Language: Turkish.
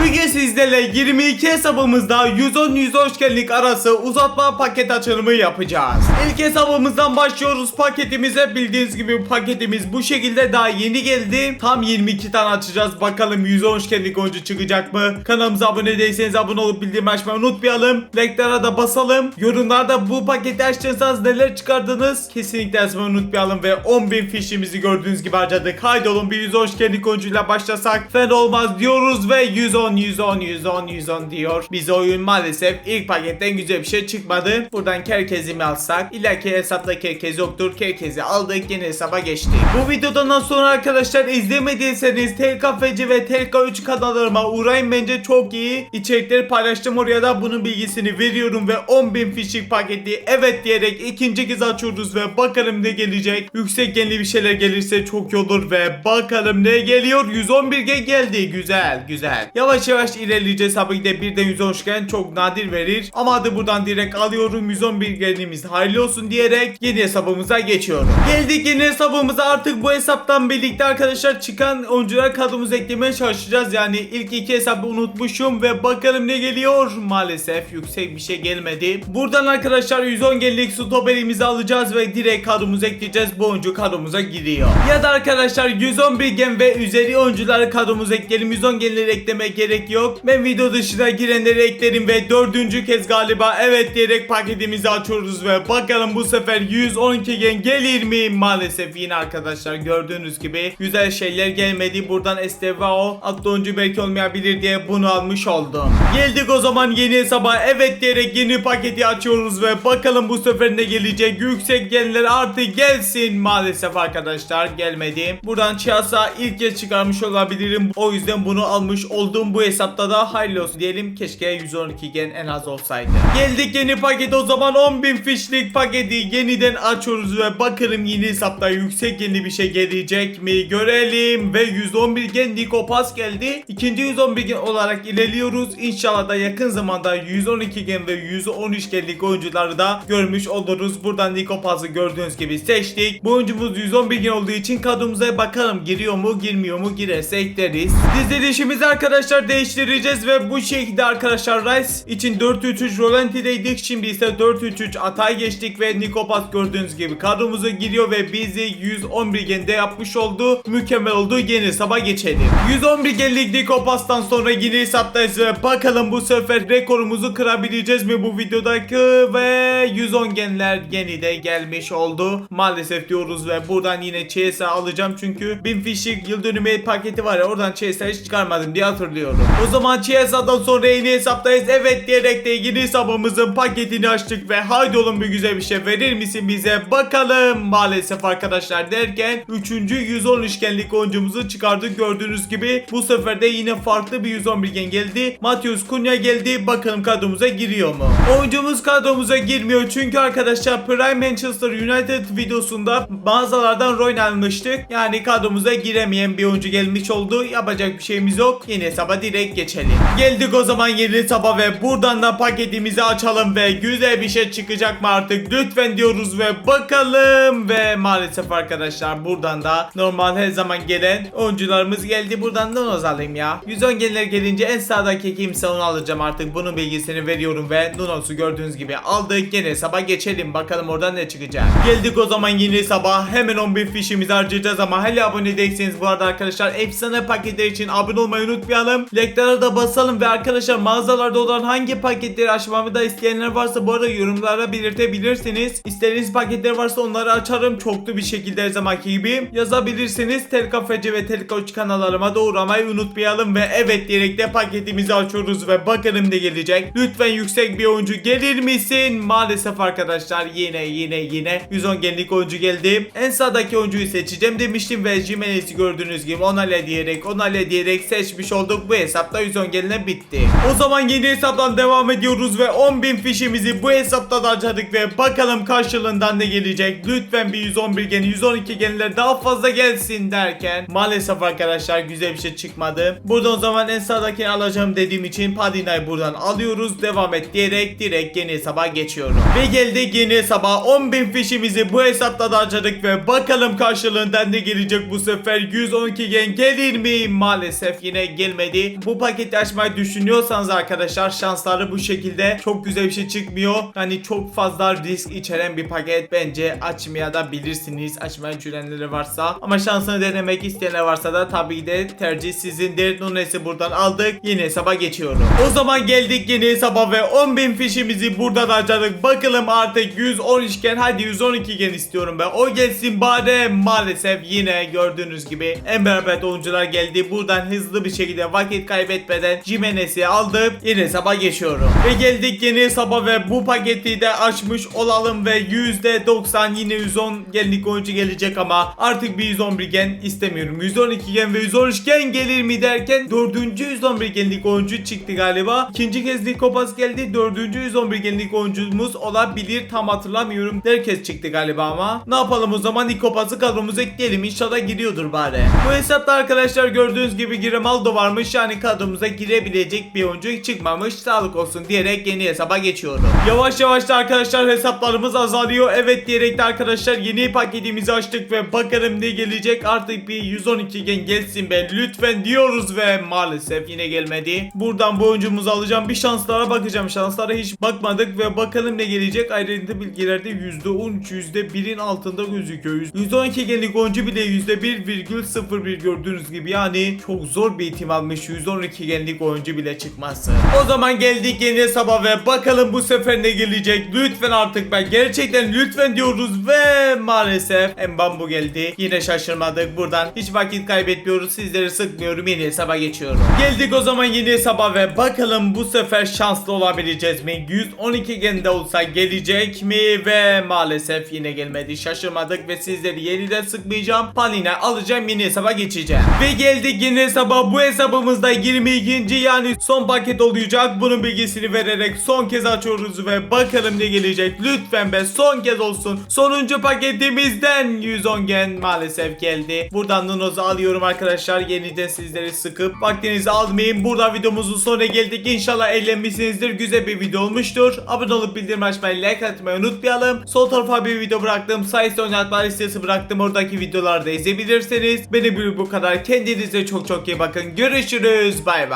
Bugün sizlerle 22 hesabımızda 110-100 hoşgenlik arası uzatma paket açılımı yapacağız. İlk hesabımızdan başlıyoruz paketimize. Bildiğiniz gibi paketimiz bu şekilde daha yeni geldi. Tam 22 tane açacağız. Bakalım 110 hoşgenlik oyuncu çıkacak mı? Kanalımıza abone değilseniz abone olup bildirim açmayı unutmayalım. Like'lara da basalım. Yorumlarda bu paketi açtıysanız neler çıkardınız? Kesinlikle yazmayı unutmayalım ve 10.000 fişimizi gördüğünüz gibi harcadık. Haydi oğlum bir 110 hoşgenlik oyuncuyla başlasak fena olmaz diyoruz ve 110 110 110 110 diyor. Biz oyun maalesef ilk paketten güzel bir şey çıkmadı. Buradan kerkezimi alsak. İlla ki hesapta kerkez yoktur. Kerkezi aldık yeni hesaba geçtik. Bu videodan sonra arkadaşlar izlemediyseniz TKFC ve TK3 kanallarıma uğrayın bence çok iyi. içerikleri paylaştım oraya da bunun bilgisini veriyorum ve 10.000 fişik paketi evet diyerek ikinci kez açıyoruz ve bakalım ne gelecek. Yüksek genli bir şeyler gelirse çok iyi olur ve bakalım ne geliyor. 111 gen geldi. Güzel güzel. Yavaş yavaş ilerleyeceğiz. Tabii de birden 110 gen çok nadir verir. Ama hadi buradan direkt alıyorum. 111 genimiz hayırlı olsun diyerek yeni hesabımıza geçiyorum. Geldik yeni hesabımıza artık bu hesaptan birlikte arkadaşlar çıkan oyuncular kadromuza eklemeye çalışacağız. Yani ilk iki hesabı unutmuşum ve bakalım ne geliyor. Maalesef yüksek bir şey gelmedi. Buradan arkadaşlar 110 genlik stoperimizi alacağız ve direkt kadromuza ekleyeceğiz. Bu oyuncu kadromuza giriyor. Ya da arkadaşlar 111 gen ve üzeri oyuncuları kadromuza ekleyelim. 110 genleri eklemek gerek yok. Ben video dışına girenleri eklerim ve dördüncü kez galiba evet diyerek paketimizi açıyoruz ve bakalım bu sefer 112 gen gelir mi? Maalesef yine arkadaşlar gördüğünüz gibi güzel şeyler gelmedi. Buradan Estevao adlı oyuncu belki olmayabilir diye bunu almış oldum. Geldik o zaman yeni hesaba evet diyerek yeni paketi açıyoruz ve bakalım bu sefer ne gelecek? Yüksek genler artık gelsin. Maalesef arkadaşlar gelmedi. Buradan Chiasa ilk kez çıkarmış olabilirim. O yüzden bunu almış olduğum bu hesapta da hayırlı olsun diyelim. Keşke 112 gen en az olsaydı. Geldik yeni paket o zaman 10.000 fişlik paketi yeniden açıyoruz ve bakalım yeni hesapta yüksek yeni bir şey gelecek mi görelim ve 111 gen Niko Pas geldi. İkinci 111 gen olarak ilerliyoruz. İnşallah da yakın zamanda 112 gen ve 113 genlik oyuncuları da görmüş oluruz. Buradan Niko Pas'ı gördüğünüz gibi seçtik. Bu oyuncumuz 111 gen olduğu için kadromuza bakalım giriyor mu girmiyor mu girerse ekleriz. Dizilişimizi arkadaşlar değiştireceğiz ve bu şekilde arkadaşlar Rice için 4-3-3 Rolanti'deydik. Şimdi ise 4-3-3 Atay geçtik ve Nikopas gördüğünüz gibi kadromuza giriyor ve bizi 111 gende yapmış oldu. Mükemmel oldu. Yeni hesaba geçelim. 111 genlik Nikopas'tan sonra yeni hesaptayız ve bakalım bu sefer rekorumuzu kırabileceğiz mi bu videodaki ve 110 genler yeni de gelmiş oldu. Maalesef diyoruz ve buradan yine CSA alacağım çünkü 1000 fişik yıl dönümü paketi var ya oradan CSA hiç çıkarmadım diye hatırlıyorum. O zaman CSA'dan sonra yeni hesaptayız. Evet diyerek de yeni hesabımızın paketini açtık ve haydi oğlum bir güzel bir şey verir misin bize bakalım. Maalesef arkadaşlar derken 3. 110 üçgenlik oyuncumuzu çıkardık gördüğünüz gibi. Bu sefer de yine farklı bir 111 gen geldi. Matius Cunha geldi. Bakalım kadromuza giriyor mu? Oyuncumuz kadromuza girmiyor çünkü arkadaşlar Prime Manchester United videosunda mağazalardan Roy almıştık. Yani kadromuza giremeyen bir oyuncu gelmiş oldu. Yapacak bir şeyimiz yok. Yeni hesaba direkt geçelim. Geldik o zaman yeni hesaba ve buradan da paketimizi açalım ve güzel bir şey çıkacak mı artık lütfen diyoruz ve bakalım ve maalesef arkadaşlar buradan da normal her zaman gelen oyuncularımız geldi. Buradan da Nunoz alayım ya. 110 gelir gelince en sağdaki kimse onu alacağım artık. Bunun bilgisini veriyorum ve Nunos'u gördüğünüz gibi aldık. Yeni hesaba geçelim. Bakalım oradan ne çıkacak. Geldik o zaman yeni hesaba. Hemen 11 fişimizi harcayacağız ama hala abone değilseniz bu arada arkadaşlar efsane paketler için abone olmayı unutmayalım. Like'lara da basalım ve arkadaşlar mağazalarda olan hangi paketleri açmamı da isteyenler varsa bu arada yorumlara belirtebilirsiniz. İstediğiniz paketler varsa onları açarım. Çoklu bir şekilde her zamanki gibi yazabilirsiniz. Telkafeci ve Telkoç kanallarıma da uğramayı unutmayalım ve evet diyerek de paketimizi açıyoruz ve bakalım ne gelecek. Lütfen yüksek bir oyuncu gelir misin? Maalesef arkadaşlar yine yine yine 110 genlik oyuncu geldi. En sağdaki oyuncuyu seçeceğim demiştim ve Jimenez'i gördüğünüz gibi onayla diyerek onayla diyerek seçmiş olduk. Bu hesapta 110 geline bitti. O zaman yeni hesaptan devam ediyoruz ve 10.000 fişimizi bu hesapta da harcadık ve bakalım karşılığından ne gelecek. Lütfen bir 111 geni 112 genler daha fazla gelsin derken maalesef arkadaşlar güzel bir şey çıkmadı. Burada o zaman en sağdakini alacağım dediğim için Padina'yı buradan alıyoruz. Devam et diyerek direkt yeni hesaba geçiyorum. Ve geldik yeni hesaba 10.000 fişimizi bu hesapta da harcadık ve bakalım karşılığından ne gelecek bu sefer 112 gen gelir mi? Maalesef yine gelmedi. Yani bu paketi açmayı düşünüyorsanız arkadaşlar şansları bu şekilde çok güzel bir şey çıkmıyor. Hani çok fazla risk içeren bir paket bence açmaya da bilirsiniz. Açmayı düşünenleri varsa. Ama şansını denemek isteyenler varsa da tabii de tercih sizindir. Nunes'i buradan aldık. Yeni hesaba geçiyorum. O zaman geldik yeni hesaba ve 10.000 fişimizi buradan harcadık. Bakalım artık 113 iken hadi 112 gen istiyorum ben. O gelsin bari maalesef yine gördüğünüz gibi en berbat oyuncular geldi. Buradan hızlı bir şekilde vakit kaybetmeden Jimenez'i aldım. Yeni hesaba geçiyorum. Ve geldik yeni hesaba ve bu paketi de açmış olalım ve %90 yine 110 genlik oyuncu gelecek ama artık bir 111 gen istemiyorum. 112 gen ve 113 gen gelir mi derken 4. 111 genlik oyuncu çıktı galiba. İkinci kez Nikopas geldi. 4. 111 genlik oyuncumuz olabilir. Tam hatırlamıyorum. Herkes çıktı galiba ama. Ne yapalım o zaman Nikopas'ı kadromuza ekleyelim. İnşallah giriyordur bari. Bu hesapta arkadaşlar gördüğünüz gibi Grimaldo varmış. Yani kadromuza girebilecek bir oyuncu çıkmamış. Sağlık olsun diyerek yeni hesaba geçiyorum. Yavaş yavaş da arkadaşlar hesaplarımız azalıyor. Evet diyerek de arkadaşlar yeni paketimizi açtık ve bakalım ne gelecek. Artık bir 112 gen gelsin be lütfen diyoruz ve maalesef yine gelmedi. Buradan bu oyuncumuzu alacağım. Bir şanslara bakacağım. Şanslara hiç bakmadık ve bakalım ne gelecek. Ayrıntı bilgilerde %13 %1'in altında gözüküyor. 112 genlik oyuncu bile %1,01 gördüğünüz gibi yani çok zor bir ihtimalmiş 112 genlik oyuncu bile çıkması. O zaman geldik yeni hesaba ve bakalım bu sefer ne gelecek. Lütfen artık ben gerçekten lütfen diyoruz ve maalesef Mbambu geldi. Yine şaşırmadık buradan. Hiç vakit kaybetmiyoruz. Sizleri sıkmıyorum. Yeni hesaba geçiyorum. Geldik o zaman yeni hesaba ve bakalım bu sefer şanslı olabileceğiz mi? 112 gende olsa gelecek mi? Ve maalesef yine gelmedi. Şaşırmadık ve sizleri yeniden sıkmayacağım. Palina alacağım yeni hesaba geçeceğim. Ve geldik yeni hesaba. Bu hesabımızda 22. yani son paket olacak. Bunun bilgisini vererek son kez açıyoruz ve bakalım ne gelecek. Lütfen be son kez olsun. Sonuncu paketimizden 110 gen maalesef geldi. Buradan Nunoz'u alıyorum arkadaşlar. Yeniden sizleri sıkıp vaktinizi almayayım. Burada videomuzun sonuna geldik. İnşallah eğlenmişsinizdir. Güzel bir video olmuştur. Abone olup bildirim açmayı, like atmayı unutmayalım. Sol tarafa bir video bıraktım. Sayısı oynatma listesi bıraktım. Oradaki videoları da izleyebilirsiniz. Beni bu kadar. Kendinize çok çok iyi bakın. Görüşürüz. Bye bye.